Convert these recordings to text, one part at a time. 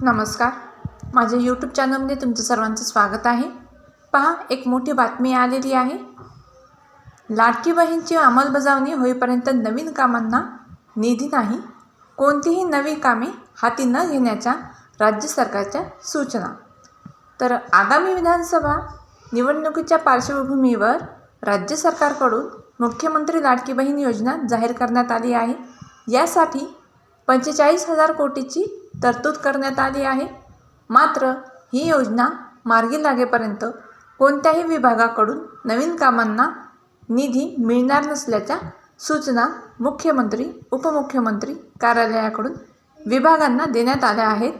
नमस्कार. माझ्या यूट्यूब चॅनलमध्ये तुमचं सर्वांचं स्वागत आहे. पहा एक मोठी बातमी आलेली आहे. लाडकी बहीणची अंमलबजावणी होईपर्यंत नवीन कामांना निधी नाही. कोणतीही नवी कामे हाती न घेण्याच्या राज्य सरकारच्या सूचना. तर आगामी विधानसभा निवडणुकीच्या पार्श्वभूमीवर राज्य सरकारकडून मुख्यमंत्री लाडकी बहीण योजना जाहीर करण्यात आली आहे. यासाठी पंचेचाळीस हजार कोटीची तरतूद करण्यात आली आहे. मात्र ही योजना मार्गी लागेपर्यंत कोणत्याही विभागाकडून नवीन कामांना निधी मिळणार नसल्याच्या सूचना मुख्यमंत्री उपमुख्यमंत्री कार्यालयाकडून विभागांना देण्यात आल्या आहेत.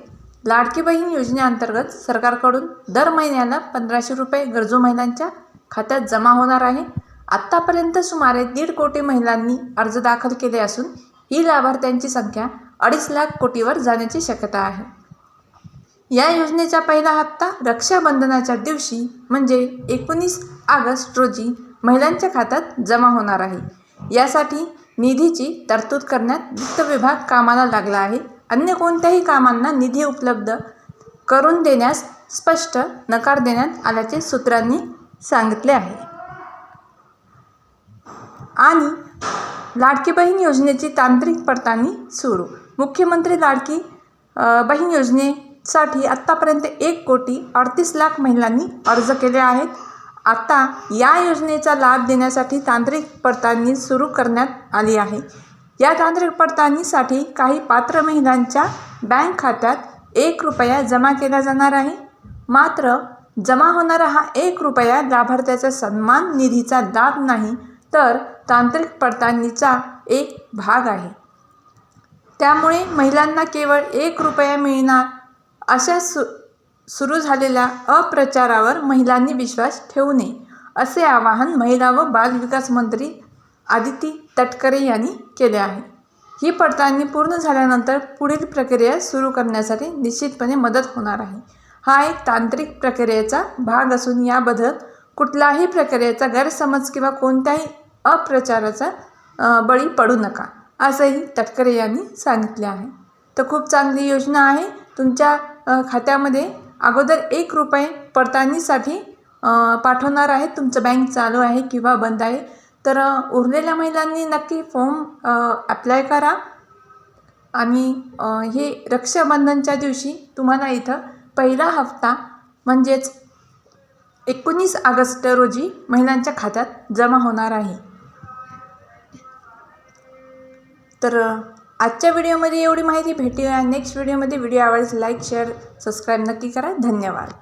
लाडकी बहीण योजनेअंतर्गत सरकारकडून दर महिन्याला पंधराशे रुपये गरजू महिलांच्या खात्यात जमा होणार आहे. आत्तापर्यंत सुमारे दीड कोटी महिलांनी अर्ज दाखल केले असून ही लाभार्थ्यांची संख्या अडीच लाख कोटीवर जाण्याची शक्यता आहे. या योजनेचा पहिला हप्ता रक्षाबंधनाच्या दिवशी म्हणजे एकोणीस ऑगस्ट रोजी महिलांच्या खात्यात जमा होणार आहे. यासाठी निधीची तरतूद करण्यात वित्त विभाग कामाला लागला आहे. अन्य कोणत्याही कामांना निधी उपलब्ध करून देण्यास स्पष्ट नकार देण्यात आल्याचे सूत्रांनी सांगितले आहे. आणि लाडकी बहीण योजनेची तांत्रिक पडताळणी सुरू. मुख्यमंत्री लाडकी बहीण योजनेसाठी आत्तापर्यंत एक कोटी अडतीस लाख महिलांनी अर्ज केले आहेत. आता या योजनेचा लाभ देण्यासाठी तांत्रिक पडताळणी सुरू करण्यात आली आहे. या तांत्रिक पडताळणीसाठी काही पात्र महिलांच्या बँक खात्यात एक रुपया जमा केला जाणार आहे. मात्र जमा होणारा हा एक रुपया लाभार्थ्याचा सन्मान निधीचा लाभ नाही तर तांत्रिक पडताळणीचा एक भाग आहे. त्यामुळे महिलांना केवळ एक रुपया मिळणार अशा सु सुरू झालेल्या अप्रचारावर महिलांनी विश्वास ठेवू नये असे आवाहन महिला व बालविकास मंत्री आदिती तटकरे यांनी केले आहे. ही पडताळणी पूर्ण झाल्यानंतर पुढील प्रक्रिया सुरू करण्यासाठी निश्चितपणे मदत होणार आहे. हा एक तांत्रिक प्रक्रियेचा भाग असून याबद्दल कुठलाही प्रक्रियेचा गैरसमज किंवा कोणत्याही अप्रचाराचा बळी पडू नका असंही तटकरे यांनी सांगितले आहे. तर खूप चांगली योजना आहे. तुमच्या खात्यामध्ये अगोदर एक रुपये पडताळणीसाठी पाठवणार आहे तुमचं बँक चालू आहे किंवा बंद आहे. तर उरलेल्या महिलांनी नक्की फॉर्म अप्लाय करा. आणि हे रक्षाबंधनच्या दिवशी तुम्हाला इथं पहिला हप्ता म्हणजेच एकोणीस ऑगस्ट रोजी महिलांच्या खात्यात जमा होणार आहे. तर आजच्या व्हिडिओमध्ये एवढी माहिती भेटूया. नेक्स्ट व्हिडिओमध्ये व्हिडिओ आवडल्यास लाईक शेअर सबस्क्राईब नक्की करा. धन्यवाद.